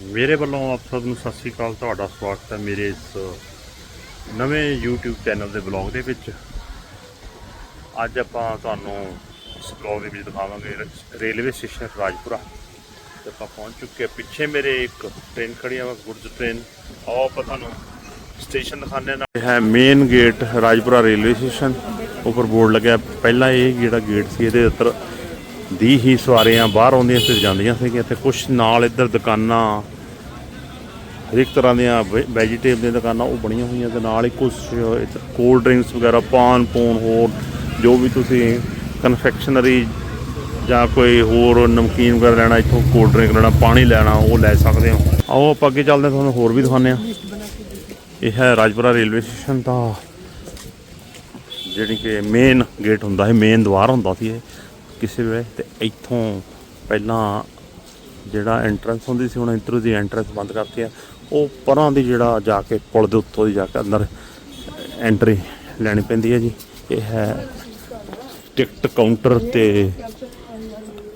ਮੇਰੇ ਵੱਲੋਂ ਆਪ ਸਭ ਨੂੰ ਸਤਿ ਸ੍ਰੀ ਅਕਾਲ, ਤੁਹਾਡਾ ਸਵਾਗਤ ਹੈ ਮੇਰੇ ਇਸ ਨਵੇਂ YouTube ਚੈਨਲ ਦੇ ਬਲੌਗ ਦੇ ਵਿੱਚ। ਅੱਜ ਆਪਾਂ ਤੁਹਾਨੂੰ ਇਸ ਬਲੌਗ ਦੇ ਵਿੱਚ ਦਿਖਾਵਾਂਗੇ ਰੇਲਵੇ ਸਟੇਸ਼ਨ ਰਾਜਪੁਰਾ। ਤੇ ਆਪਾਂ ਪਹੁੰਚ ਚੁੱਕੇ ਹਾਂ। ਪਿੱਛੇ ਮੇਰੇ ਇੱਕ ਟ੍ਰੇਨ ਖੜੀ ਆ, ਗੁਰਜ ਟ੍ਰੇਨ ਆਓ ਆਪਾਂ ਤੁਹਾਨੂੰ ਸਟੇਸ਼ਨ ਦਿਖਾਣੇ ਨਾਲ ਇਹ ਹੈ main gate Rajpura railway station. ਉੱਪਰ ਬੋਰਡ ਲੱਗਿਆ, ਪਹਿਲਾਂ ਇਹ ਜਿਹੜਾ ਗੇਟ ਸੀ, ਇਹਦੇ ਉੱਤਰ ਦੀ ਹੀ ਸਵਾਰੀਆਂ ਬਾਹਰ ਆਉਂਦੀਆਂ ਤੇ ਜਾਂਦੀਆਂ ਸੀਗੀਆਂ। ਤੇ ਕੁਝ ਨਾਲ ਇੱਧਰ ਦੁਕਾਨਾਂ, ਹਰੇਕ ਤਰ੍ਹਾਂ ਦੀਆਂ ਵੈਜੀਟੇਬਲ ਦੀਆਂ ਦੁਕਾਨਾਂ ਉਹ ਬਣੀਆਂ ਹੋਈਆਂ ਤੇ ਨਾਲ ਹੀ ਕੁਝ ਇੱਧਰ ਕੋਲਡ ਡਰਿੰਕਸ ਵਗੈਰਾ, ਪਾਨ ਪੂਨ ਹੋਰ ਜੋ ਵੀ ਤੁਸੀਂ ਕਨਫੈਕਸ਼ਨਰੀ ਜਾਂ ਕੋਈ ਹੋਰ ਨਮਕੀਨ ਵਗੈਰਾ ਲੈਣਾ, ਇੱਥੋਂ ਕੋਲਡ ਡਰਿੰਕ ਲੈਣਾ, ਪਾਣੀ ਲੈਣਾ, ਉਹ ਲੈ ਸਕਦੇ ਹੋ। ਆਓ ਆਪਾਂ ਅੱਗੇ ਚੱਲਦੇ ਹਾਂ, ਤੁਹਾਨੂੰ ਹੋਰ ਵੀ ਦਿਖਾਉਂਦੇ ਹਾਂ। ਇਹ ਹੈ ਰਾਜਪੁਰਾ ਰੇਲਵੇ ਸਟੇਸ਼ਨ ਦਾ, ਜਿਹੜੀ ਕਿ ਮੇਨ ਗੇਟ ਹੁੰਦਾ ਹੈ ਮੇਨ ਦੁਆਰ ਹੁੰਦਾ ਸੀ ਇਹ। ਕਿਸੇ ਵੇਲੇ ਤੇ ਇੱਥੋਂ ਪਹਿਲਾਂ ਜਿਹੜਾ ਐਂਟਰੈਂਸ ਹੁੰਦੀ ਸੀ, ਹੁਣ ਇੰਟਰ ਦੀ ਐਂਟਰੈਂਸ ਬੰਦ ਕਰਤੀ ਆ। ਉਹ ਪਰਾਂ ਦੀ ਜਿਹੜਾ ਜਾ ਕੇ ਪੁਲ ਦੇ ਉੱਤੋਂ ਦੀ ਜਾ ਕੇ ਅੰਦਰ ਐਂਟਰੀ ਲੈਣੀ ਪੈਂਦੀ ਹੈ ਜੀ। ਇਹ ਹੈ ਟਿਕਟ ਕਾਊਂਟਰ ਤੇ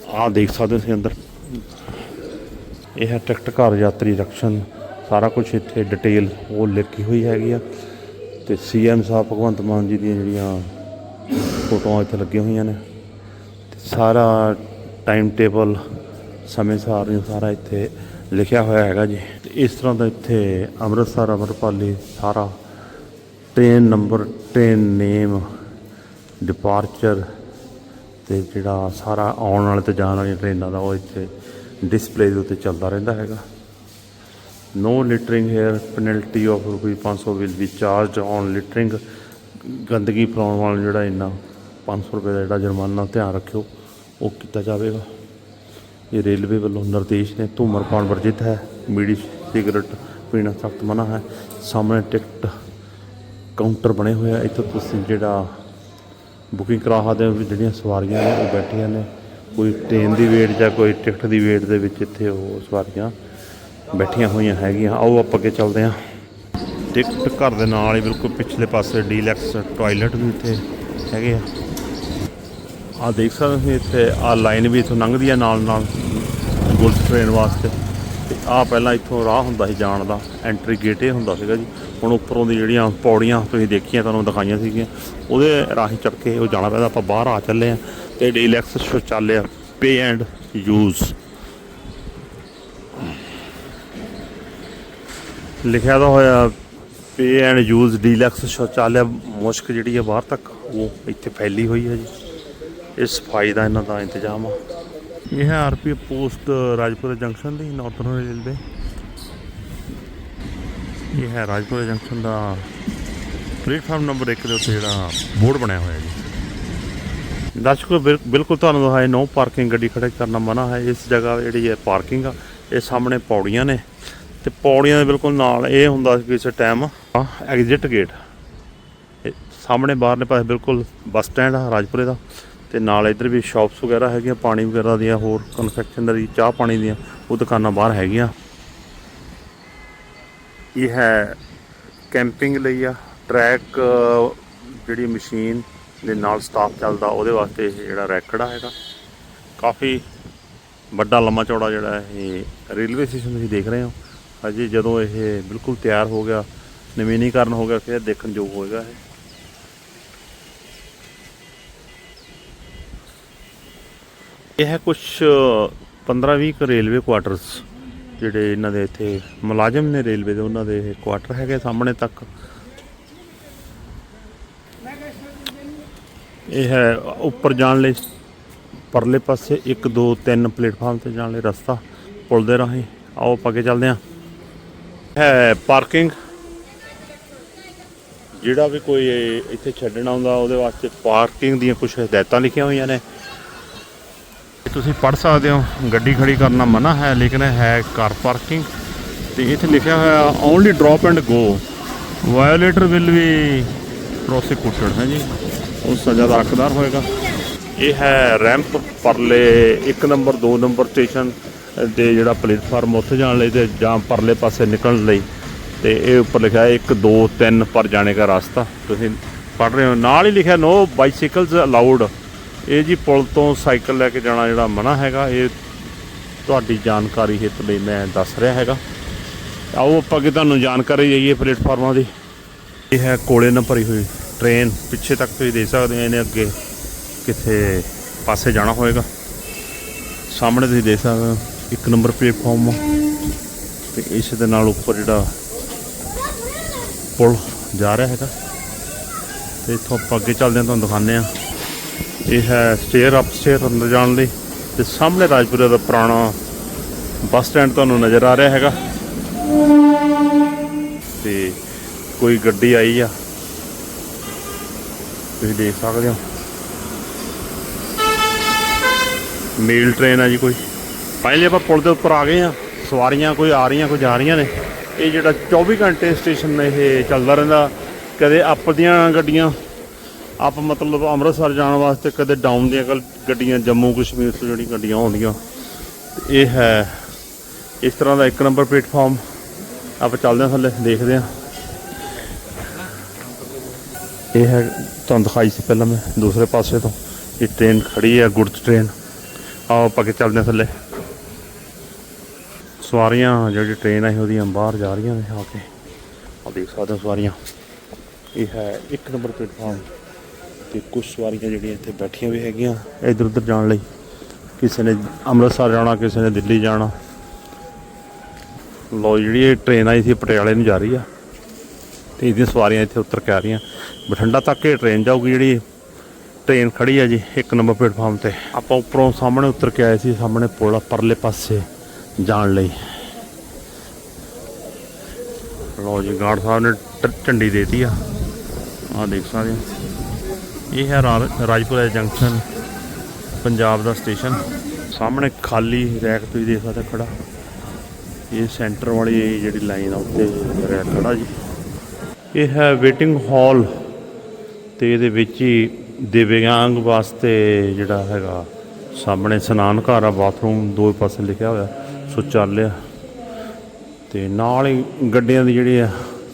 ਆਹ ਦੇਖ ਸਕਦੇ ਸੀ ਅੰਦਰ। ਇਹ ਹੈ ਟਿਕਟ ਘਰ ਯਾਤਰੀ ਰਕਸ਼ਨ ਸਾਰਾ ਕੁਝ ਇੱਥੇ ਡਿਟੇਲ ਉਹ ਲਿਖੀ ਹੋਈ ਹੈਗੀ ਆ। ਤੇ ਸੀਐਮ ਸਾਹਿਬ ਭਗਵੰਤ ਮਾਨ ਜੀ ਦੀਆਂ ਜਿਹੜੀਆਂ ਫੋਟੋਆਂ ਇੱਥੇ ਲੱਗੀਆਂ ਹੋਈਆਂ ਨੇ। ਸਾਰਾ ਟਾਈਮ ਟੇਬਲ ਸਮੇਂ ਸਾਰ ਸਾਰਾ ਇੱਥੇ ਲਿਖਿਆ ਹੋਇਆ ਹੈਗਾ ਜੀ। ਤੇ ਇਸ ਤਰ੍ਹਾਂ ਦਾ ਇੱਥੇ ਅੰਮ੍ਰਿਤਸਰ ਅਮਰਪਾਲੀ ਸਾਰਾ train number train name departure ਤੇ ਜਿਹੜਾ ਸਾਰਾ ਆਉਣ ਵਾਲੇ ਤੇ ਜਾਣ ਵਾਲੀਆਂ ਟ੍ਰੇਨਾਂ ਦਾ ਉਹ ਇੱਥੇ ਡਿਸਪਲੇ ਦੇ ਉੱਤੇ ਚੱਲਦਾ ਰਹਿੰਦਾ ਹੈਗਾ। No littering here penalty of ਰੁਪਏ 500 will be charge on littering ਗੰਦਗੀ ਫੈਲਾਉਣ ਵਾਲਾ ਜਿਹੜਾ ਇੰਨਾ 500 ਰੁਪਏ ਦਾ ਜਿਹੜਾ ਜੁਰਮਾਨਾ ਧਿਆਨ ਰੱਖਿਓ। ਉਹ ਕੀਤਾ ਜਾਵੇਗਾ। ਇਹ ਰੇਲਵੇ ਵੱਲੋਂ ਨਿਰਦੇਸ਼ ਨੇ ਧੂਮਰਪਾਨ ਵਰਜਿਤ ਹੈ। ਬੀੜੀ ਸਿਗਰਟ ਪੀਣਾ ਸਖਤ ਮਨਾ ਹੈ। ਸਾਹਮਣੇ ਟਿਕਟ ਕਾਊਂਟਰ ਬਣੇ ਹੋਏ ਆ। ਇੱਥੇ ਤੁਸੀਂ ਜਿਹੜਾ ਬੁਕਿੰਗ ਕਰਾ ਸਕਦੇ ਹੋ, ਵੀ ਜਿਹੜੀਆਂ ਸਵਾਰੀਆਂ ਨੇ ਉਹ ਬੈਠੀਆਂ ਨੇ। ਕੋਈ ਟ੍ਰੇਨ ਦੀ ਵੇਟ ਜਾਂ ਕੋਈ ਟਿਕਟ ਦੀ ਵੇਟ ਦੇ ਵਿੱਚ ਇੱਥੇ ਉਹ ਸਵਾਰੀਆਂ ਬੈਠੀਆਂ ਹੋਈਆਂ ਹੈਗੀਆਂ। ਆਓ ਆਪਾਂ ਅੱਗੇ ਚੱਲਦੇ ਹਾਂ। ਟਿਕਟ ਘਰ ਦੇ ਨਾਲ ਹੀ ਬਿਲਕੁਲ ਪਿਛਲੇ ਪਾਸੇ ਡੀਲੈਕਸ ਟਾਇਲਟ ਵੀ ਇੱਥੇ ਹੈਗੇ ਆ। ਆ ਦੇਖ ਸਕਦੇ ਹੋ ਤੁਸੀਂ ਇੱਥੇ ਆ ਲਾਈਨ ਵੀ ਇੱਥੋਂ ਲੰਘਦੀ ਆ ਨਾਲ ਨਾਲ ਗੁਲਸ ਟ੍ਰੇਨ ਵਾਸਤੇ। ਤੇ ਆ ਪਹਿਲਾਂ ਇੱਥੋਂ ਰਾਹ ਹੁੰਦਾ ਸੀ ਜਾਣ ਦਾ ਐਂਟਰੀ ਗੇਟ ਇਹ ਹੁੰਦਾ ਸੀਗਾ ਜੀ। ਹੁਣ ਉੱਪਰੋਂ ਦੀ ਜਿਹੜੀਆਂ ਪੌੜੀਆਂ ਤੁਸੀਂ ਦੇਖੀਆਂ, ਤੁਹਾਨੂੰ ਦਿਖਾਈਆਂ ਸੀਗੀਆਂ। ਉਹਦੇ ਰਾਹੀਂ ਚੜ੍ਹ ਕੇ ਉਹ ਜਾਣਾ ਪੈਂਦਾ, ਆਪਾਂ ਬਾਹਰ ਆ ਚੱਲੇ ਆ ਤੇ ਡੀਲੈਕਸ ਸ਼ੌਚਾਲਿਆ ਪੇ ਐਂਡ ਯੂਜ਼ ਲਿਖਿਆ ਤਾਂ ਹੋਇਆ ਪੇ ਐਂਡ ਯੂਜ਼ ਡੀਲੈਕਸ ਸ਼ੌਚਾਲਿਆ ਮੁਸ਼ਕ ਜਿਹੜੀ ਹੈ ਬਾਹਰ ਤੱਕ, ਉਹ ਇੱਥੇ ਫੈਲੀ ਹੋਈ ਹੈ ਜੀ। ਇਹ ਸਫ਼ਾਈ ਦਾ ਇਹਨਾਂ ਦਾ ਇੰਤਜ਼ਾਮ ਆ। ਇਹ ਹੈ ਆਰਪੀ ਪੋਸਟ ਰਾਜਪੁਰਾ ਜੰਕਸ਼ਨ ਦੀ ਨਾਰਥਰਨ ਰੇਲਵੇ ਇਹ ਹੈ ਰਾਜਪੁਰਾ ਜੰਕਸ਼ਨ ਦਾ ਪਲੇਟਫਾਰਮ ਨੰਬਰ 1 ਦੇ ਉੱਤੇ ਜਿਹੜਾ ਬੋਰਡ ਬਣਿਆ ਹੋਇਆ ਜੀ। ਦਰਸ਼ਕੋ ਬਿਲ- ਬਿਲਕੁਲ ਤੁਹਾਨੂੰ ਦਿਖਾਏ ਨੋ ਪਾਰਕਿੰਗ ਗੱਡੀ ਖੜੇ ਕਰਨਾ ਮਨਾ ਹੈ। ਇਸ ਜਗ੍ਹਾ ਜਿਹੜੀ ਹੈ ਪਾਰਕਿੰਗ ਆ ਇਹ ਸਾਹਮਣੇ ਪੌੜੀਆਂ ਨੇ। ਤੇ ਪੌੜੀਆਂ ਦੇ ਬਿਲਕੁਲ ਨਾਲ ਇਹ ਹੁੰਦਾ ਸੀ ਕਿਸੇ ਟਾਈਮ ਐਗਜ਼ਿਟ ਗੇਟ ਸਾਹਮਣੇ ਬਾਹਰਲੇ ਪਾਸੇ ਬਿਲਕੁਲ ਬੱਸ ਸਟੈਂਡ ਆ ਰਾਜਪੁਰੇ ਦਾ। ਤੇ ਨਾਲ ਇੱਧਰ ਵੀ ਸ਼ਾਪਸ ਵਗੈਰਾ ਹੈਗੀਆਂ, ਪਾਣੀ ਵਗੈਰਾ ਦੀਆਂ, ਹੋਰ ਕਨਫੈਕਸ਼ਨਰੀ ਚਾਹ ਪਾਣੀ ਦੀਆਂ, ਉਹ ਦੁਕਾਨਾਂ ਬਾਹਰ ਹੈਗੀਆਂ। ਇਹ ਹੈ ਕੈਂਪਿੰਗ ਲਈ ਆ ਟਰੈਕ ਜਿਹੜੀ ਮਸ਼ੀਨ ਦੇ ਨਾਲ ਸਟਾਫ ਚੱਲਦਾ, ਉਹਦੇ ਵਾਸਤੇ ਇਹ ਜਿਹੜਾ ਰੈਕੜਾ ਹੈਗਾ। ਕਾਫੀ ਵੱਡਾ, ਲੰਮਾ ਚੌੜਾ ਜਿਹੜਾ ਇਹ ਰੇਲਵੇ ਸਟੇਸ਼ਨ ਤੁਸੀਂ ਦੇਖ ਰਹੇ ਹੋ। ਅਜੇ ਜਦੋਂ ਇਹ ਬਿਲਕੁਲ ਤਿਆਰ ਹੋ ਗਿਆ, ਨਵੀਨੀਕਰਨ ਹੋ ਗਿਆ, ਫਿਰ ਦੇਖਣ ਯੋਗ ਹੋਏਗਾ ਇਹ। ਇਹ ਹੈ ਕੁਝ 15-20 ਕੁ ਰੇਲਵੇ ਕੁਆਟਰਸ ਜਿਹੜੇ ਇਹਨਾਂ ਦੇ ਇੱਥੇ ਮੁਲਾਜ਼ਮ ਨੇ ਰੇਲਵੇ ਦੇ, ਉਹਨਾਂ ਦੇ ਕੁਆਟਰ ਹੈਗੇ ਸਾਹਮਣੇ ਤੱਕ। ਇਹ ਹੈ ਉੱਪਰ ਜਾਣ ਲਈ, ਪਰਲੇ ਪਾਸੇ 1 2 3 ਪਲੇਟਫਾਰਮ ਤੇ ਜਾਣ ਲਈ ਰਸਤਾ। ਪੁਲ ਦੇ ਰਾਹੀਂ। ਆਓ, ਆਪਾਂ ਅੱਗੇ ਚੱਲਦੇ ਹਾਂ। ਹੈ ਪਾਰਕਿੰਗ ਜਿਹੜਾ ਵੀ ਕੋਈ ਇੱਥੇ ਛੱਡਣਾ ਹੁੰਦਾ, ਉਹਦੇ ਵਾਸਤੇ ਪਾਰਕਿੰਗ ਦੀਆਂ ਕੁਝ ਹਦਾਇਤਾਂ ਲਿਖੀਆਂ ਹੋਈਆਂ ਨੇ। ਤੁਸੀਂ ਪੜ ਸਕਦੇ ਹੋ। ਗੱਡੀ ਖੜੀ ਕਰਨਾ ਮਨਾ ਹੈ, ਲੇਕਿਨ ਇਹ ਹੈ ਕਾਰ ਪਾਰਕਿੰਗ। ਤੇ ਇੱਥੇ ਲਿਖਿਆ ਹੋਇਆ only drop and go violator will be prosecuted ਹੈ ਜੀ। ਉਹ ਸਜ਼ਾ ਦਾ ਹੱਕਦਾਰ ਹੋਏਗਾ। ਇਹ ਹੈ ਰੈਂਪ ਪਰਲੇ 1 ਨੰਬਰ 2 ਨੰਬਰ ਸਟੇਸ਼ਨ ਦੇ ਜਿਹੜਾ ਪਲੇਟਫਾਰਮ ਉੱਥੇ ਜਾਣ ਲਈ ਤੇ ਜਾਂ ਪਰਲੇ ਪਾਸੇ ਨਿਕਲਣ ਲਈ। ਤੇ ਇਹ ਉੱਪਰ ਲਿਖਿਆ ਹੈ 1 2 3 ਪਰ ਜਾਣੇ ਦਾ ਰਸਤਾ। ਤੁਸੀਂ ਪੜ ਰਹੇ ਹੋ। ਨਾਲ ਹੀ ਲਿਖਿਆ ਨੋ ਬਾਈਸਾਈਕਲਸ ਅਲਾਉਡ ਇਹ ਜੀ ਪੁਲ ਤੋਂ ਸਾਈਕਲ ਲੈ ਕੇ ਜਾਣਾ ਜਿਹੜਾ ਮਨਾ ਹੈਗਾ, ਇਹ ਤੁਹਾਡੀ ਜਾਣਕਾਰੀ ਹਿੱਤ ਲਈ ਮੈਂ ਦੱਸ ਰਿਹਾ ਹੈਗਾ। ਆਓ ਆਪਾਂ ਅੱਗੇ ਤੁਹਾਨੂੰ ਜਾਣਕਾਰੀ ਜਾਈਏ ਪਲੇਟਫਾਰਮਾਂ ਦੀ। ਇਹ ਹੈ ਕੋਲੇ ਨਾਲ ਭਰੀ ਹੋਈ ਟ੍ਰੇਨ, ਪਿੱਛੇ ਤੱਕ ਤੁਸੀਂ ਦੇਖ ਸਕਦੇ ਹੋ ਇਹਨੇ ਅੱਗੇ ਕਿੱਥੇ ਪਾਸੇ ਜਾਣਾ ਹੋਏਗਾ। ਸਾਹਮਣੇ ਤੁਸੀਂ ਦੇਖ ਸਕਦੇ ਹੋ, ਇੱਕ ਨੰਬਰ ਪਲੇਟਫਾਰਮ ਆ। ਤੇ ਇਸ ਦੇ ਨਾਲ ਉੱਪਰ ਜਿਹੜਾ ਪੁਲ ਜਾ ਰਿਹਾ ਹੈਗਾ। ਤੇ ਇੱਥੋਂ ਆਪਾਂ ਅੱਗੇ ਚੱਲਦੇ ਹਾਂ, ਤੁਹਾਨੂੰ ਦਿਖਾਉਂਦੇ ਆ ਇਹ ਹੈ ਸਟੇਅਰ ਅਪ ਸਟੇਅਰ ਅੰਦਰ ਜਾਣ ਲਈ। ਤੇ ਸਾਹਮਣੇ ਰਾਜਪੁਰਾ ਦਾ ਪੁਰਾਣਾ ਬੱਸ ਸਟੈਂਡ ਤੁਹਾਨੂੰ ਨਜ਼ਰ ਆ ਰਿਹਾ ਹੈਗਾ। ਤੇ ਕੋਈ ਗੱਡੀ ਆਈ ਆ। ਤੁਸੀਂ ਦੇਖ ਸਕਦੇ ਹੋ। ਮੇਲ ਟ੍ਰੇਨ ਆ ਜੀ ਕੋਈ। ਪਹਿਲੇ ਆਪਾਂ ਪੁਲ ਦੇ ਉੱਪਰ ਆ ਗਏ ਆ ਸਵਾਰੀਆਂ ਕੋਈ ਆ ਰਹੀਆਂ, ਕੋਈ ਜਾ ਰਹੀਆਂ ਨੇ। ਇਹ ਜਿਹੜਾ 24 ਘੰਟੇ ਸਟੇਸ਼ਨ ਇਹ ਚੱਲਦਾ ਰਹਿੰਦਾ। ਕਦੇ ਅਪ ਦੀਆਂ ਗੱਡੀਆਂ ਅਪ ਮਤਲਬ ਅੰਮ੍ਰਿਤਸਰ ਜਾਣ ਵਾਸਤੇ ਕਦੇ ਡਾਊਨ ਦੀਆਂ ਗੱਲ- ਗੱਡੀਆਂ ਜੰਮੂ ਕਸ਼ਮੀਰ ਤੋਂ ਜਿਹੜੀ ਗੱਡੀਆਂ ਆਉਂਦੀਆਂ। ਇਹ ਹੈ ਇਸ ਤਰ੍ਹਾਂ ਦਾ ਇੱਕ ਨੰਬਰ ਪਲੇਟਫਾਰਮ। ਆਪਾਂ ਚੱਲਦੇ ਹਾਂ ਥੱਲੇ, ਦੇਖਦੇ ਹਾਂ। ਇਹ ਹੈ, ਤੁਹਾਨੂੰ ਦਿਖਾਈ ਸੀ ਪਹਿਲਾਂ ਮੈਂ ਦੂਸਰੇ ਪਾਸੇ ਤੋਂ। ਇਹ ਟ੍ਰੇਨ ਖੜੀ ਹੈ ਗੁੜਸ ਟ੍ਰੇਨ ਆਓ ਆਪਾਂ ਅੱਗੇ ਚੱਲਦੇ ਹਾਂ ਥੱਲੇ। ਸਵਾਰੀਆਂ, ਜਿਹੜੀ ਟ੍ਰੇਨ ਹੈ ਉਹਦੀਆਂ ਬਾਹਰ ਜਾ ਰਹੀਆਂ ਨੇ ਆ ਕੇ। ਆ ਦੇਖ ਸਕਦੇ ਹੋ ਸਵਾਰੀਆਂ। ਇਹ ਹੈ ਇੱਕ ਨੰਬਰ ਪਲੇਟਫਾਰਮ। ਤੇ ਕੁਝ ਸਵਾਰੀਆਂ ਜਿਹੜੀਆਂ ਇੱਥੇ ਬੈਠੀਆਂ ਵੀ ਹੈਗੀਆਂ ਇੱਧਰ ਉੱਧਰ ਜਾਣ ਲਈ। ਕਿਸੇ ਨੇ ਅੰਮ੍ਰਿਤਸਰ ਜਾਣਾ, ਕਿਸੇ ਨੇ ਦਿੱਲੀ ਜਾਣਾ। ਲੋ ਜਿਹੜੀ ਇਹ ਟ੍ਰੇਨ ਆਈ ਸੀ, ਪਟਿਆਲੇ ਨੂੰ ਜਾ ਰਹੀ ਆ। ਤੇ ਇਹਦੀਆਂ ਸਵਾਰੀਆਂ ਇੱਥੇ ਉਤਰ ਕੇ ਆ ਰਹੀਆਂ। ਬਠਿੰਡਾ ਤੱਕ ਇਹ ਟ੍ਰੇਨ ਜਾਊਗੀ, ਜਿਹੜੀ ਟ੍ਰੇਨ ਖੜੀ ਆ ਜੀ, ਇੱਕ ਨੰਬਰ ਪਲੇਟਫਾਰਮ ਤੇ। ਆਪਾਂ ਉੱਪਰੋਂ ਸਾਹਮਣੇ ਉਤਰ ਕੇ ਆਏ ਸੀ, ਸਾਹਮਣੇ ਪੁਲ ਪਰਲੇ ਪਾਸੇ ਜਾਣ ਲਈ। ਲੋ ਜੀ, ਗਾਰਡ ਸਾਹਿਬ ਨੇ ਟ- ਝੰਡੀ ਦੇਤੀ ਆ। ਆ ਦੇਖ ਸਕਦੇ ਹੋ। ਇਹ ਹੈ ਰਾਜਪੁਰਾ ਜੰਕਸ਼ਨ, ਪੰਜਾਬ ਦਾ ਸਟੇਸ਼ਨ। ਸਾਹਮਣੇ ਖਾਲੀ ਰੈਕ ਤੁਸੀਂ ਦੇਖ ਸਕਦੇ ਹੋ ਖੜਾ। ਇਹ ਸੈਂਟਰ ਵਾਲੀ ਜਿਹੜੀ ਲਾਈਨ ਆ ਉੱਤੇ ਰੈਕ ਖੜਾ ਜੀ। ਇਹ ਹੈ ਵੇਟਿੰਗ ਹਾਲ ਤੇ ਇਹਦੇ ਵਿੱਚ ਹੀ ਦਿਵਿਆਂਗ ਵਾਸਤੇ ਜਿਹੜਾ ਹੈਗਾ, ਸਾਹਮਣੇ ਸਨਾਨ ਘਰ ਆ, ਬਾਥਰੂਮ ਦੋ ਪਾਸੇ ਲਿਖਿਆ ਹੋਇਆ ਸੋ ਚੱਲਿਆ ਤੇ ਨਾਲ ਹੀ ਗੱਡੀਆਂ ਦੀ ਜਿਹੜੀ ਆ,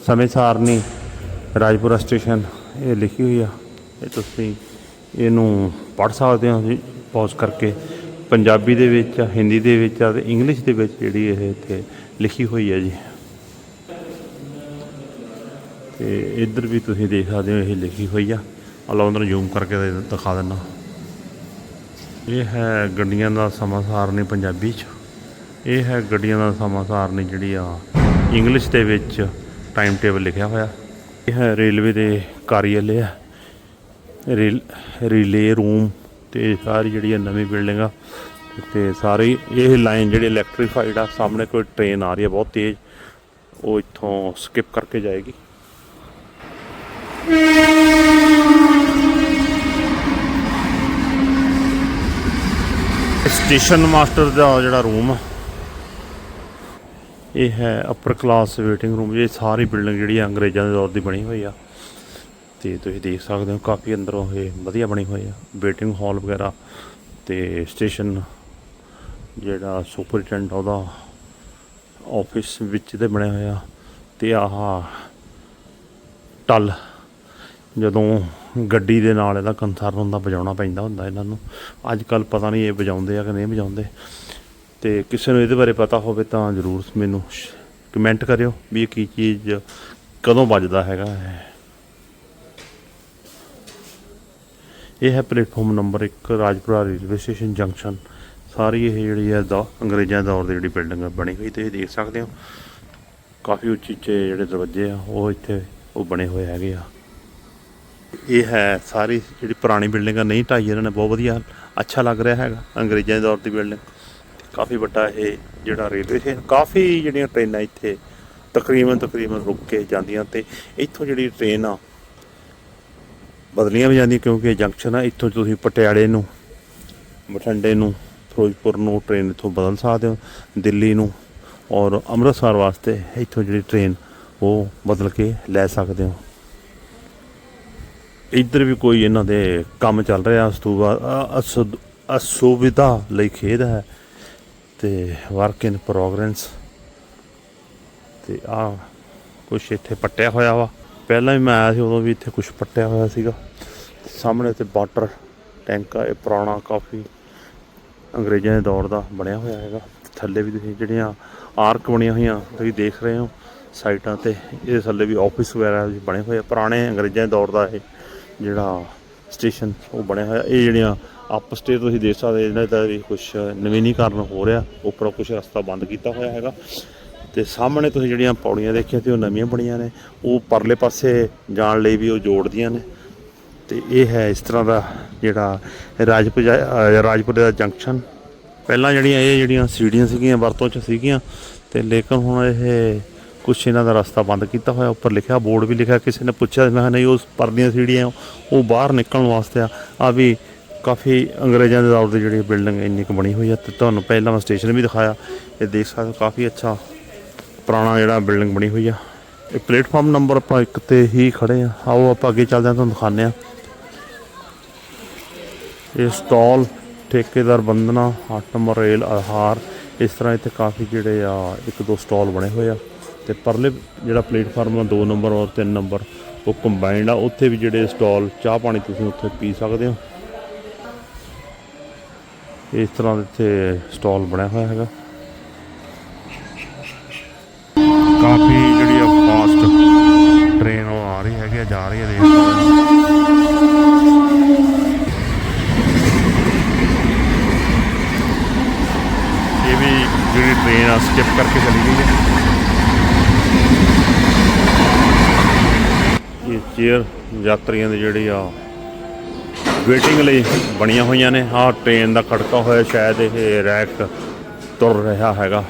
ਸਮੇਂ ਸਾਰਨੀ ਰਾਜਪੁਰਾ ਸਟੇਸ਼ਨ, ਇਹ ਲਿਖੀ ਹੋਈ ਆ। ਇਹ ਤੁਸੀਂ ਇਹਨੂੰ ਪੜ੍ਹ ਸਕਦੇ ਹੋ ਜੀ ਪੌਜ਼ ਕਰਕੇ। ਪੰਜਾਬੀ ਦੇ ਵਿੱਚ ਆ, ਹਿੰਦੀ ਦੇ ਵਿੱਚ ਆ ਤੇ ਇੰਗਲਿਸ਼ ਦੇ ਵਿੱਚ ਜਿਹੜੀ ਇਹ ਇੱਥੇ ਲਿਖੀ ਹੋਈ ਹੈ ਜੀ। ਤੇ ਇੱਧਰ ਵੀ ਤੁਸੀਂ ਦੇਖ ਸਕਦੇ ਹੋ ਇਹ ਲਿਖੀ ਹੋਈ ਆ। ਅਲਾਉ ਨੂੰ ਜ਼ੂਮ ਕਰਕੇ ਦਿਖਾ ਦਿੰਦਾ। ਇਹ ਹੈ ਗੱਡੀਆਂ ਦਾ ਸਮਾਂ ਸਾਰਨੀ ਪੰਜਾਬੀ ਚ। ਇਹ ਹੈ ਗੱਡੀਆਂ ਦਾ ਸਮਾਂ ਸਾਰਨੀ ਜਿਹੜੀ ਆ ਇੰਗਲਿਸ਼ ਦੇ ਵਿੱਚ ਟਾਈਮ ਟੇਬਲ ਲਿਖਿਆ ਹੋਇਆ। ਇਹ ਹੈ ਰੇਲਵੇ ਦੇ ਕਾਰਿਆਲੇ ਆ। ਰੇਲ, ਰਿਲੇ, ਰੂਮ ਤੇ ਸਾਰੀ ਜਿਹੜੀ ਆ ਨਵੀਂ ਬਿਲਡਿੰਗ ਆ, ਤੇ ਸਾਰੀ ਇਹ ਲਾਈਨ ਜਿਹੜੀ ਇਲੈਕਟ੍ਰੀਫਾਈਡ ਆ, ਸਾਹਮਣੇ ਕੋਈ ਟ੍ਰੇਨ ਆ ਰਹੀ ਹੈ ਬਹੁਤ ਤੇਜ਼। ਉਹ ਇੱਥੋਂ ਸਕਿਪ ਕਰਕੇ ਜਾਏਗੀ। ਸਟੇਸ਼ਨ ਮਾਸਟਰ ਦਾ ਜਿਹੜਾ ਰੂਮ ਆ, ਇਹ ਹੈ ਅਪਰ ਕਲਾਸ ਵੇਟਿੰਗ ਰੂਮ ਇਹ ਸਾਰੀ ਬਿਲਡਿੰਗ ਜਿਹੜੀ ਆ ਅੰਗਰੇਜ਼ਾਂ ਦੇ ਦੌਰ ਦੀ ਬਣੀ ਹੋਈ ਆ। ਤੇ ਤੁਸੀਂ ਦੇਖ ਸਕਦੇ ਹੋ ਕਾਫੀ ਅੰਦਰੋਂ ਇਹ ਵਧੀਆ ਬਣੇ ਹੋਏ ਆ। ਵੇਟਿੰਗ ਹਾਲ ਵਗੈਰਾ ਤੇ ਸਟੇਸ਼ਨ ਜਿਹੜਾ ਸੁਪਰਟੈਂਡ ਉਹਦਾ ਆਫਿਸ ਵਿੱਚ ਦੇ ਬਣਿਆ ਹੋਇਆ। ਤੇ ਆਹ ਟਲ ਜਦੋਂ ਗੱਡੀ ਦੇ ਨਾਲ ਇਹਦਾ ਕੰਸਰਨ ਹੁੰਦਾ ਵਜਾਉਣਾ ਪੈਂਦਾ ਹੁੰਦਾ ਇਹਨਾਂ ਨੂੰ। ਅੱਜ ਕੱਲ ਪਤਾ ਨਹੀਂ ਇਹ ਵਜਾਉਂਦੇ ਆ ਕਿ ਨਹੀਂ ਵਜਾਉਂਦੇ। ਤੇ ਕਿਸੇ ਨੂੰ ਇਹਦੇ ਬਾਰੇ ਪਤਾ ਹੋਵੇ ਤਾਂ ਜ਼ਰੂਰ ਮੈਨੂੰ ਕਮੈਂਟ ਕਰਿਓ ਵੀ ਇਹ ਕੀ ਚੀਜ਼ ਕਦੋਂ ਵੱਜਦਾ ਹੈਗਾ ਇਹ ਹੈ platform number 1 Rajpura railway station junction. ਸਾਰੀ ਇਹ ਜਿਹੜੀ ਹੈ ਦਾ, ਅੰਗਰੇਜ਼ਾਂ ਦੌਰ ਦੀ ਜਿਹੜੀ ਬਿਲਡਿੰਗ ਬਣੀ ਹੋਈ, ਤੁਸੀਂ ਦੇਖ ਸਕਦੇ ਹੋ। ਕਾਫੀ ਉੱਚੇ ਉੱਚੇ ਜਿਹੜੇ ਦਰਵਾਜ਼ੇ ਆ, ਉਹ ਇੱਥੇ ਉਹ ਬਣੇ ਹੋਏ ਹੈਗੇ ਆ। ਇਹ ਹੈ ਸਾਰੀ ਜਿਹੜੀ ਪੁਰਾਣੀ ਬਿਲਡਿੰਗ ਆ, ਨਹੀਂ, ਢਾਈ ਇਹਨਾਂ ਨੇ, ਬਹੁਤ ਵਧੀਆ। ਅੱਛਾ ਲੱਗ ਰਿਹਾ ਹੈਗਾ, ਅੰਗਰੇਜ਼ਾਂ ਦੇ ਦੌਰ ਦੀ ਬਿਲਡਿੰਗ ਕਾਫੀ ਵੱਡਾ ਇਹ ਜਿਹੜਾ ਰੇਲਵੇ ਸਟੇਸ਼ਨ, ਕਾਫੀ ਜਿਹੜੀਆਂ ਟ੍ਰੇਨਾਂ ਇੱਥੇ ਤਕਰੀਬਨ ਤਕਰੀਬਨ ਰੁਕ ਕੇ ਜਾਂਦੀਆਂ ਤੇ ਇੱਥੋਂ ਜਿਹੜੀ ਟ੍ਰੇਨ ਆ ਬਦਲੀਆਂ ਵੀ ਜਾਂਦੀਆਂ ਕਿਉਂਕਿ ਇਹ ਜੰਕਸ਼ਨ ਆ, ਇੱਥੋਂ ਤੁਸੀਂ ਪਟਿਆਲੇ ਨੂੰ, ਬਠਿੰਡੇ ਨੂੰ, ਫਿਰੋਜ਼ਪੁਰ ਨੂੰ ਟ੍ਰੇਨ ਇੱਥੋਂ ਬਦਲ ਸਕਦੇ ਹੋ, ਦਿੱਲੀ ਨੂੰ ਔਰ ਅੰਮ੍ਰਿਤਸਰ ਵਾਸਤੇ ਇੱਥੋਂ ਜਿਹੜੀ ਟ੍ਰੇਨ ਉਹ ਬਦਲ ਕੇ ਲੈ ਸਕਦੇ ਹੋ। ਇੱਧਰ ਵੀ ਕੋਈ ਇਹਨਾਂ ਦੇ ਕੰਮ ਚੱਲ ਰਿਹਾ, ਅਸਤੂਬਾ ਅਸੁ- ਅਸੁਵਿਧਾ ਲਈ ਖੇਦ ਹੈ ਤੇ ਵਰਕ ਇਨ ਪ੍ਰੋਗਰੈਂਸ ਤੇ ਆ ਕੁਛ ਇੱਥੇ ਪੱਟਿਆ ਹੋਇਆ ਵਾ। ਪਹਿਲਾਂ ਵੀ ਮੈਂ ਆਇਆ ਸੀ ਉਦੋਂ ਵੀ ਇੱਥੇ ਕੁਛ ਪੱਟਿਆ ਹੋਇਆ ਸੀਗਾ। ਸਾਹਮਣੇ ਤੇ ਵਾਟਰ ਟੈਂਕ ਆ, ਇਹ ਪੁਰਾਣਾ ਕਾਫੀ ਅੰਗਰੇਜ਼ਾਂ ਦੇ ਦੌਰ ਦਾ ਬਣਿਆ ਹੋਇਆ ਹੈਗਾ। ਥੱਲੇ ਵੀ ਤੁਸੀਂ ਜਿਹੜੀਆਂ ਆਰਕ ਬਣੀਆਂ ਹੋਈਆਂ, ਤੁਸੀਂ ਦੇਖ ਰਹੇ ਹੋ ਸਾਈਟਾਂ ਤੇ। ਇਹਦੇ ਥੱਲੇ ਵੀ ਆਫਿਸ ਵਗੈਰਾ ਵੀ ਬਣੇ ਹੋਏ ਆ। ਪੁਰਾਣੇ ਅੰਗਰੇਜ਼ਾਂ ਦੇ ਦੌਰ ਦਾ ਇਹ ਜਿਹੜਾ ਸਟੇਸ਼ਨ, ਉਹ ਬਣਿਆ ਹੋਇਆ। ਇਹ ਜਿਹੜੀਆਂ ਅਪ ਸਟੇਅਰ ਤੁਸੀਂ ਦੇਖ ਸਕਦੇ ਇਹਨਾਂ ਦਾ ਵੀ ਕੁਝ ਨਵੀਨੀਕਰਨ ਹੋ ਰਿਹਾ। ਉੱਪਰੋਂ ਕੁਝ ਰਸਤਾ ਬੰਦ ਕੀਤਾ ਹੋਇਆ ਹੈਗਾ। ਤੇ ਸਾਹਮਣੇ ਤੁਸੀਂ ਜਿਹੜੀਆਂ ਪੌੜੀਆਂ ਦੇਖੀਆਂ ਸੀ ਉਹ ਨਵੀਆਂ ਬਣੀਆਂ ਨੇ, ਉਹ ਪਰਲੇ ਪਾਸੇ ਜਾਣ ਲਈ ਵੀ ਉਹ ਜੋੜਦੀਆਂ ਨੇ। ਤੇ ਇਹ ਹੈ ਇਸ ਤਰ੍ਹਾਂ ਦਾ ਜਿਹੜਾ ਰਾਜਪੁਰ ਰਾਜਪੁਰ ਦਾ ਜੰਕਸ਼ਨ। ਪਹਿਲਾਂ ਜਿਹੜੀਆਂ ਇਹ ਜਿਹੜੀਆਂ ਸੀੜੀਆਂ ਸੀਗੀਆਂ, ਵਰਤੋਂ 'ਚ ਸੀਗੀਆਂ, ਤੇ ਲੇਕਿਨ ਹੁਣ ਇਹ ਕੁਛ ਇਹਨਾਂ ਦਾ ਰਸਤਾ ਬੰਦ ਕੀਤਾ ਹੋਇਆ, ਉੱਪਰ ਲਿਖਿਆ, ਬੋਰਡ ਵੀ ਲਿਖਿਆ, ਕਿਸੇ ਨੇ ਪੁੱਛਿਆ, ਮੈਂ ਕਿਹਾ, ਨਹੀਂ ਉਸ ਪਰਦੀਆਂ ਸੀੜੀਆਂ ਉਹ ਬਾਹਰ ਨਿਕਲਣ ਵਾਸਤੇ ਆ। ਆ ਵੀ ਕਾਫੀ ਅੰਗਰੇਜ਼ਾਂ ਦੇ ਦੌਰ ਦੀ ਜਿਹੜੀ ਬਿਲਡਿੰਗ ਇੰਨੀ ਕੁ ਬਣੀ ਹੋਈ ਆ, ਤੇ ਤੁਹਾਨੂੰ ਪਹਿਲਾਂ ਮੈਂ ਸਟੇਸ਼ਨ ਵੀ ਦਿਖਾਇਆ, ਇਹ ਦੇਖ ਸਕਦੇ ਕਾਫੀ ਅੱਛਾ ਪੁਰਾਣਾ ਜਿਹੜਾ ਬਿਲਡਿੰਗ ਬਣੀ ਹੋਈ ਆ। ਇਹ ਪਲੇਟਫਾਰਮ ਨੰਬਰ ਆਪਾਂ ਇੱਕ ਤੇ ਹੀ ਖੜੇ ਆ। ਆਓ ਆਪਾਂ ਅੱਗੇ ਚੱਲਦੇ ਹਾਂ, ਤੁਹਾਨੂੰ ਦਿਖਾਉਂਦੇ ਆ ਇਹ ਸਟਾਲ, ਠੇਕੇਦਾਰ ਬੰਦਨਾ 8 ਨੰਬਰ ਰੇਲ ਆਹਾਰ ਇਸ ਤਰ੍ਹਾਂ ਇੱਥੇ ਕਾਫੀ ਜਿਹੜੇ ਆ, ਇੱਕ ਦੋ ਸਟਾਲ ਬਣੇ ਹੋਏ ਆ। ਤੇ ਪਰਲੇ ਜਿਹੜਾ ਪਲੇਟਫਾਰਮ ਆ 2 ਨੰਬਰ ਔਰ 3 ਨੰਬਰ, ਉਹ ਕੰਬਾਈਨਡ ਆ। ਉੱਥੇ ਵੀ ਜਿਹੜੇ ਸਟਾਲ, ਚਾਹ ਪਾਣੀ ਤੁਸੀਂ ਉੱਥੇ ਪੀ ਸਕਦੇ ਹੋ। ਇਸ ਤਰ੍ਹਾਂ ਇੱਥੇ ਸਟਾਲ ਬਣਿਆ ਹੋਇਆ ਹੈਗਾ। ਜਾ ਰਹੀ ਹੈ ਦੇਖ। ਇਹ ਵੀ ਜਿਹੜੀ ਟ੍ਰੇਨ ਆ ਸਕਿਪ ਕਰਕੇ ਚਲੀ ਗਈ ਹੈ। ਇਹ ਚੇਅਰ ਯਾਤਰੀਆਂ ਦੀ ਜਿਹੜੀ ਆ ਵੇਟਿੰਗ ਲਈ ਬਣੀਆਂ ਹੋਈਆਂ ਨੇ। ਆਹ ਟ੍ਰੇਨ ਦਾ ਖੜਕਾ ਹੋਇਆ, ਸ਼ਾਇਦ ਇਹ ਰੈਕ ਤੁਰ ਰਿਹਾ ਹੈਗਾ।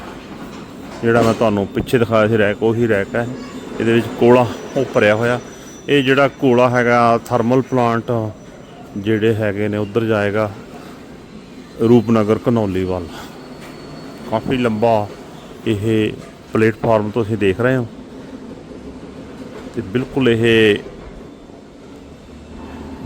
ਜਿਹੜਾ ਮੈਂ ਤੁਹਾਨੂੰ ਪਿੱਛੇ ਦਿਖਾਇਆ ਸੀ ਰੈਕ ਉਹੀ ਰੈਕ ਹੈ। ਇਹਦੇ ਵਿੱਚ ਕੋਲਾ ਉਹ ਭਰਿਆ ਹੋਇਆ। ਇਹ ਜਿਹੜਾ ਕੋਲਾ ਹੈਗਾ ਥਰਮਲ ਪਲਾਂਟ ਜਿਹੜੇ ਹੈਗੇ ਨੇ, ਉਧਰ ਜਾਏਗਾ ਰੂਪਨਗਰ ਕਨੌਲੀ ਵੱਲ। ਕਾਫੀ ਲੰਬਾ ਇਹ ਪਲੇਟਫਾਰਮ ਤੁਸੀਂ ਦੇਖ ਰਹੇ ਹੋ। ਤੇ ਬਿਲਕੁਲ ਇਹ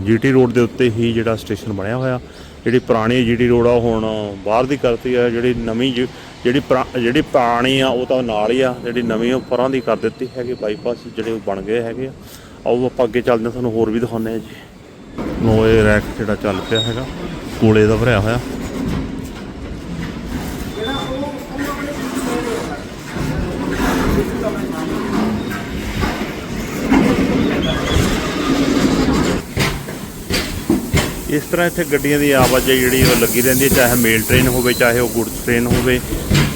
ਜੀਟੀ ਰੋਡ ਦੇ ਉੱਤੇ ਹੀ ਜਿਹੜਾ ਸਟੇਸ਼ਨ ਬਣਿਆ ਹੋਇਆ। ਜਿਹੜੀ ਪੁਰਾਣੀ ਜੀਟੀ ਰੋਡ ਆ ਹੁਣ ਬਾਹਰ ਦੀ ਕਰਤੀ ਆ। ਜਿਹੜੀ ਨਵੀਂ ਜੀ- ਜਿਹੜੀ ਪੁਰਾ- ਜਿਹੜੀ ਪੁਰਾਣੀ ਆ, ਉਹ ਤਾਂ ਨਾਲ ਹੀ ਆ। ਜਿਹੜੀ ਨਵੀਂ ਉਹ ਪਰਾਂ ਦੀ ਕਰ ਦਿੱਤੀ ਹੈਗੀ, ਬਾਈਪਾਸ ਜਿਹੜੇ ਉਹ ਬਣ ਗਏ ਹੈਗੇ ਆ। ਆਓ ਆਪਾਂ ਅੱਗੇ ਚੱਲਦੇ ਹਾਂ, ਤੁਹਾਨੂੰ ਹੋਰ ਵੀ ਦਿਖਾਉਂਦੇ ਆ ਜੀ। ਨੋ ਇਹ ਰੈਕ ਜਿਹੜਾ ਚੱਲ ਪਿਆ ਹੈਗਾ, ਕੋਲੇ ਦਾ ਭਰਿਆ ਹੋਇਆ। ਇਸ ਤਰ੍ਹਾਂ ਇੱਥੇ ਗੱਡੀਆਂ ਦੀ ਆਵਾਜਾਈ ਜਿਹੜੀ ਉਹ ਲੱਗੀ ਰਹਿੰਦੀ ਹੈ, ਚਾਹੇ ਮੇਲ ਟ੍ਰੇਨ ਹੋਵੇ, ਚਾਹੇ ਉਹ ਗੁਡਸ ਟ੍ਰੇਨ ਹੋਵੇ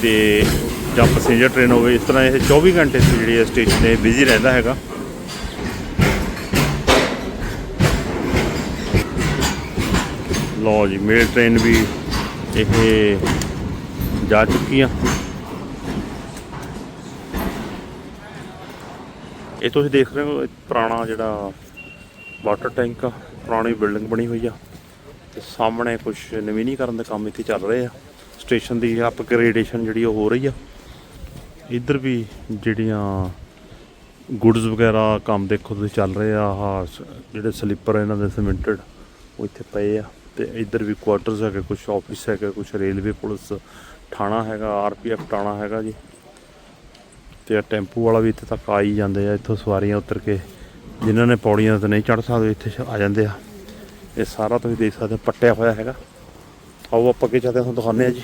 ਤੇ ਜਾਂ ਪੈਸੇਂਜਰ ਟ੍ਰੇਨ ਹੋਵੇ, ਇਸ ਤਰ੍ਹਾਂ ਇਹ 24 ਘੰਟੇ ਜਿਹੜੀ ਜਿਹੜੀ ਸਟੇਸ਼ਨ ਇਹ ਬਿਜ਼ੀ ਰਹਿੰਦਾ ਹੈਗਾ। ਲੋ ਜੀ ਮੇਲ ਟ੍ਰੇਨ ਵੀ ਇਹ ਜਾ ਚੁੱਕੀ ਆ। ਇਹ ਤੁਸੀਂ ਦੇਖ ਰਹੇ ਹੋ ਪੁਰਾਣਾ ਜਿਹੜਾ ਵਾਟਰ ਟੈਂਕ ਆ, ਪੁਰਾਣੀ ਬਿਲਡਿੰਗ ਬਣੀ ਹੋਈ ਆ। ਤੇ ਸਾਹਮਣੇ ਕੁਝ ਨਵੀਨੀਕਰਨ ਦੇ ਕੰਮ ਇੱਥੇ ਚੱਲ ਰਹੇ ਆ। ਸਟੇਸ਼ਨ ਦੀ ਅਪਗ੍ਰੇਡੇਸ਼ਨ ਜਿਹੜੀ ਉਹ ਹੋ ਰਹੀ ਆ। ਇੱਧਰ ਵੀ ਜਿਹੜੀਆਂ ਗੁੱਡਸ ਵਗੈਰਾ ਕੰਮ ਦੇਖੋ ਤੁਸੀਂ ਚੱਲ ਰਹੇ ਆ, ਆਹ ਜਿਹੜੇ ਸਲੀਪਰ ਇਹਨਾਂ ਦੇ ਸਿਮੈਂਟਡ ਉਹ ਇੱਥੇ ਪਏ ਆ। ਤੇ ਇੱਧਰ ਵੀ ਕੁਆਟਰਸ ਹੈਗੇ ਕੁਝ ਆਫਿਸ ਹੈਗੇ ਕੁਝ ਰੇਲਵੇ ਪੁਲਿਸ, ਥਾਣਾ ਹੈਗਾ ਆਰਪੀਐਫ ਥਾਣਾ ਹੈਗਾ ਜੀ। ਤੇ ਆ ਟੈਂਪੂ ਵਾਲਾ ਵੀ ਇੱਥੇ ਤੱਕ ਆ ਹੀ ਜਾਂਦੇ ਆ, ਇੱਥੋਂ ਸਵਾਰੀਆਂ ਉਤਰ ਕੇ, ਜਿਨ੍ਹਾਂ ਨੇ ਪੌੜੀਆਂ ਤੇ ਨਹੀਂ ਚੜ ਸਕਦੇ, ਇੱਥੇ ਆ ਜਾਂਦੇ ਆ। ਇਹ ਸਾਰਾ ਤੁਸੀਂ ਦੇਖ ਸਕਦੇ ਹੋ, ਪੱਟਿਆ ਹੋਇਆ ਹੈਗਾ। ਆਓ ਆਪਾਂ ਅੱਗੇ ਚੱਲਦੇ ਹਾਂ, ਤੁਹਾਨੂੰ ਦਿਖਾਉਂਦੇ ਆ ਜੀ।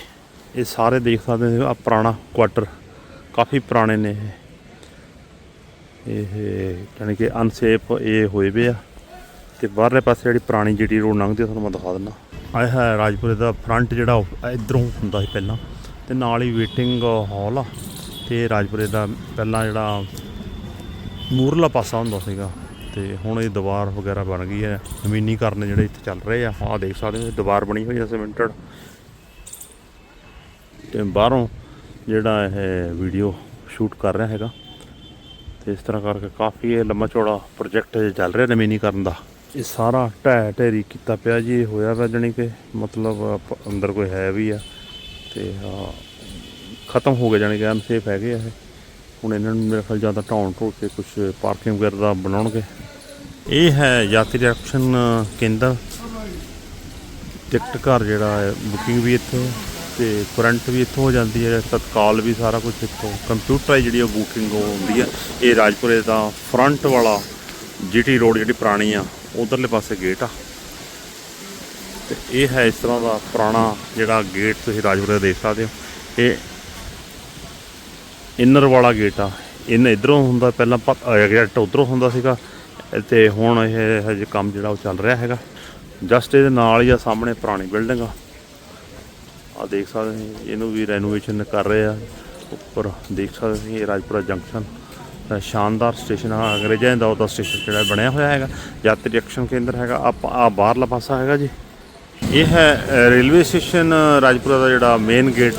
ਇਹ ਸਾਰੇ ਦੇਖ ਸਕਦੇ ਹੋ ਆ ਪੁਰਾਣਾ ਕੁਆਟਰ ਕਾਫੀ ਪੁਰਾਣੇ ਨੇ ਇਹ। ਇਹ ਯਾਨੀ ਕਿ ਅਨਸੇਫ ਇਹ ਹੋਏ ਵੇ ਆ। ਤੇ ਬਾਹਰਲੇ ਪਾਸੇ ਜਿਹੜੀ ਪੁਰਾਣੀ ਜੀਟੀ ਰੋਡ ਲੰਘਦੀ ਆ, ਤੁਹਾਨੂੰ ਮੈਂ ਦਿਖਾ ਦਿੰਦਾ। ਆਹ ਹੈ ਰਾਜਪੁਰੇ ਦਾ ਫਰੰਟ ਜਿਹੜਾ ਉਹ ਇਧਰੋਂ ਹੁੰਦਾ ਸੀ ਪਹਿਲਾਂ। ਤੇ ਨਾਲ ਹੀ ਵੇਟਿੰਗ ਹਾਲ ਆ। ਤੇ ਰਾਜਪੁਰੇ ਦਾ ਪਹਿਲਾਂ ਜਿਹੜਾ ਮੂਰਲਾ ਪਾਸਾ ਹੁੰਦਾ ਸੀਗਾ। ਤੇ ਹੁਣ ਇਹ ਦੀਵਾਰ ਵਗੈਰਾ ਬਣ ਗਈ ਹੈ। ਨਵੀਨੀਕਰਨ ਜਿਹੜੇ ਇੱਥੇ ਚੱਲ ਰਹੇ ਆ, ਆਹ ਦੇਖ ਸਕਦੇ ਹੋ ਦੀਵਾਰ ਬਣੀ ਹੋਈ ਹੈ ਸਿਮੈਂਟਡ ਤੇ ਬਾਹਰੋਂ ਜਿਹੜਾ ਇਹ ਵੀਡੀਓ ਸ਼ੂਟ ਕਰ ਰਿਹਾ ਹੈਗਾ। ਤੇ ਇਸ ਤਰ੍ਹਾਂ ਕਰਕੇ ਕਾਫੀ ਇਹ ਲੰਮਾ ਚੌੜਾ ਪ੍ਰੋਜੈਕਟ ਚੱਲ ਰਿਹਾ ਨਵੀਨੀਕਰਨ ਦਾ। ਇਹ ਸਾਰਾ ਢਹਿ ਢੇਰੀ ਕੀਤਾ ਪਿਆ ਜੀ, ਇਹ ਹੋਇਆ ਵਾ ਜਾਣੀ ਕਿ ਮਤਲਬ ਅੰਦਰ ਕੋਈ ਹੈ ਵੀ ਆ ਤੇ ਖਤਮ ਹੋ ਗਏ ਜਾਣੀ ਕਿ ਅਨਸੇਫ ਹੈਗੇ ਆ ਇਹ। ਹੁਣ ਇਹਨਾਂ ਨੂੰ ਮੇਰੇ ਖਿਆਲ ਜਾਂ ਤਾਂ ਢਾਉਣ ਢੋਲ ਕੇ ਕੁਝ ਪਾਰਕਿੰਗ ਵਗੈਰਾ ਦਾ ਬਣਾਉਣਗੇ। ਇਹ ਹੈ ਯਾਤਰੀ ਆਕਸ਼ਨ ਕੇਂਦਰ। ਟਿਕਟ ਘਰ ਜਿਹੜਾ ਹੈ ਬੁਕਿੰਗ ਵੀ ਇੱਥੋਂ ਹੈ ਤੇ ਕਰੰਟ ਵੀ ਇੱਥੋਂ ਹੋ ਜਾਂਦੀ ਹੈ, ਤਤਕਾਲ ਵੀ ਸਾਰਾ ਕੁਝ ਇੱਥੋਂ। ਕੰਪਿਊਟਰ ਜਿਹੜੀ ਉਹ ਬੁਕਿੰਗ ਉਹ ਹੁੰਦੀ ਹੈ। ਇਹ ਰਾਜਪੁਰੇ ਦਾ ਫਰੰਟ ਵਾਲਾ ਜੀਟੀ ਰੋਡ ਜਿਹੜੀ ਪੁਰਾਣੀ ਆ ਉਧਰਲੇ ਪਾਸੇ ਗੇਟ ਆ। ਤੇ ਇਹ ਹੈ ਇਸ ਤਰ੍ਹਾਂ ਦਾ ਪੁਰਾਣਾ ਜਿਹੜਾ ਗੇਟ ਤੁਸੀਂ ਰਾਜਪੁਰੇ ਦੇਖ ਸਕਦੇ ਹੋ। ਇਹ ਇਨਰ ਵਾਲਾ ਗੇਟ ਆ। ਇਨ ਇਧਰੋਂ ਹੁੰਦਾ, ਪਹਿਲਾਂ ਐਗਜ਼ੈਕਟ ਉਧਰੋਂ ਹੁੰਦਾ ਸੀਗਾ, ਤੇ ਹੁਣ ਇਹ ਹਜੇ ਕੰਮ ਜਿਹੜਾ ਉਹ ਚੱਲ ਰਿਹਾ ਹੈਗਾ। ਜਸਟ ਇਹਦੇ ਨਾਲ ਹੀ ਆ ਸਾਹਮਣੇ ਪੁਰਾਣੀ ਬਿਲਡਿੰਗ ਆ। ਆ ਦੇਖ ਸਕਦੇ ਹੋ, ਇਹਨੂੰ ਵੀ ਰੈਨੋਵੇਸ਼ਨ ਕਰ ਰਹੇ ਆ। ਉੱਪਰ ਦੇਖ ਸਕਦੇ ਹੋ, ਇਹ ਰਾਜਪੁਰਾ ਜੰਕਸ਼ਨ ਸ਼ਾਨਦਾਰ ਸਟੇਸ਼ਨ ਆ, ਅੰਗਰੇਜ਼ਾਂ ਦਾ ਉਹਦਾ ਸਟੇਸ਼ਨ ਜਿਹੜਾ ਬਣਿਆ ਹੋਇਆ ਹੈਗਾ। ਯਾਤਰੀ ਐਕਸ਼ਨ ਕੇਂਦਰ ਹੈਗਾ। ਆ ਆ ਬਾਹਰਲਾ ਪਾਸਾ ਹੈਗਾ ਜੀ। ਇਹ ਹੈ ਰੇਲਵੇ ਸਟੇਸ਼ਨ, ਰਾਜਪੁਰਾ ਦਾ ਜਿਹੜਾ ਮੇਨ ਗੇਟ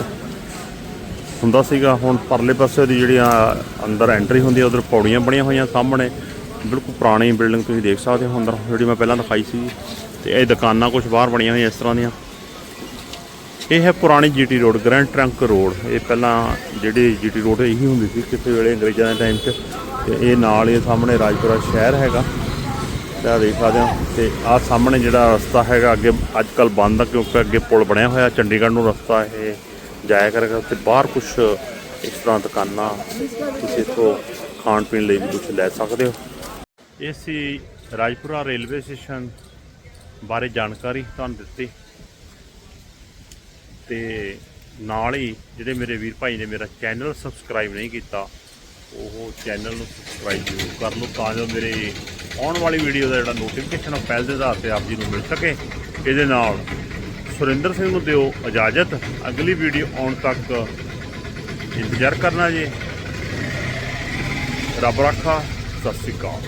ਹੁੰਦਾ ਸੀਗਾ। ਹੁਣ ਪਰਲੇ ਪਾਸੇ ਉਹਦੀ ਜਿਹੜੀਆਂ ਅੰਦਰ ਐਂਟਰੀ ਹੁੰਦੀ ਹੈ ਉਧਰ ਪੌੜੀਆਂ ਬਣੀਆਂ ਹੋਈਆਂ ਸਾਹਮਣੇ। ਬਿਲਕੁਲ ਪੁਰਾਣੀ ਬਿਲਡਿੰਗ ਤੁਸੀਂ ਦੇਖ ਸਕਦੇ ਹੋ ਅੰਦਰ। ਜਿਹੜੀ ਮੈਂ ਪਹਿਲਾਂ ਦਿਖਾਈ ਸੀ। ਤੇ ਇਹ ਦੁਕਾਨਾਂ ਕੁਝ ਬਾਹਰ ਬਣੀਆਂ ਹੋਈਆਂ ਇਸ ਤਰ੍ਹਾਂ ਦੀਆਂ। ਇਹ ਹੈ ਪੁਰਾਣੀ GT road, grand trunk road. ਇਹ ਪਹਿਲਾਂ ਜਿਹੜੀ ਜੀਟੀ ਰੋਡ ਇਹੀ ਹੁੰਦੀ ਸੀ, ਕਿਸੇ ਵੇਲੇ ਅੰਗਰੇਜ਼ਾਂ ਦੇ ਟਾਈਮ 'ਚ। ਤੇ ਇਹ ਨਾਲ ਹੀ ਸਾਹਮਣੇ ਰਾਜਪੁਰਾ ਸ਼ਹਿਰ ਹੈਗਾ। ਤਾਂ ਦੇਖ ਸਕਦੇ ਹੋ, ਤੇ ਆਹ ਸਾਹਮਣੇ ਜਿਹੜਾ ਰਸਤਾ ਹੈਗਾ, ਅੱਗੇ ਅੱਜ ਕੱਲ ਬੰਦ ਆ, ਕਿਉਂਕਿ ਅੱਗੇ ਪੁਲ ਬਣਿਆ ਹੋਇਆ, ਚੰਡੀਗੜ੍ਹ ਨੂੰ ਰਸਤਾ ਇਹ ਜਾਇਆ ਕਰੇਗਾ। ਤੇ ਬਾਹਰ ਕੁਝ ਇਸ ਤਰ੍ਹਾਂ ਦੁਕਾਨਾਂ, ਤੁਸੀਂ ਇੱਥੋਂ ਖਾਣ ਪੀਣ ਲਈ ਵੀ ਕੁਝ ਲੈ ਸਕਦੇ ਹੋ। ਇਹ ਸੀ ਰਾਜਪੁਰਾ ਰੇਲਵੇ ਸਟੇਸ਼ਨ ਬਾਰੇ ਜਾਣਕਾਰੀ ਤੁਹਾਨੂੰ ਦਿੱਤੀ। ਤੇ ਨਾਲ ਹੀ ਜਿਹੜੇ ਮੇਰੇ ਵੀਰ ਭਾਈ ਨੇ ਮੇਰਾ ਚੈਨਲ ਸਬਸਕ੍ਰਾਈਬ ਨਹੀਂ ਕੀਤਾ, ਉਹ ਚੈਨਲ ਨੂੰ ਸਬਸਕ੍ਰਾਈਬ ਜ਼ਰੂਰ ਕਰ ਲਓ ਤਾਂ ਜੋ ਮੇਰੇ ਆਉਣ ਵਾਲੀ ਵੀਡੀਓ ਦਾ ਜਿਹੜਾ ਨੋਟੀਫਿਕੇਸ਼ਨ ਆ ਪਹਿਲ ਦੇ ਆਧਾਰ ਤੇ ਆਪ ਜੀ ਨੂੰ ਮਿਲ ਸਕੇ। ਇਹਦੇ ਨਾਲ ਸੁਰਿੰਦਰ ਸਿੰਘ ਨੂੰ ਦਿਓ ਇਜਾਜ਼ਤ। ਅਗਲੀ ਵੀਡੀਓ ਆਉਣ ਤੱਕ ਇੰਤਜ਼ਾਰ ਕਰਨਾ ਜੀ। ਰੱਬ ਰੱਖਾ, ਸਤਿ ਸ਼੍ਰੀ ਅਕਾਲ।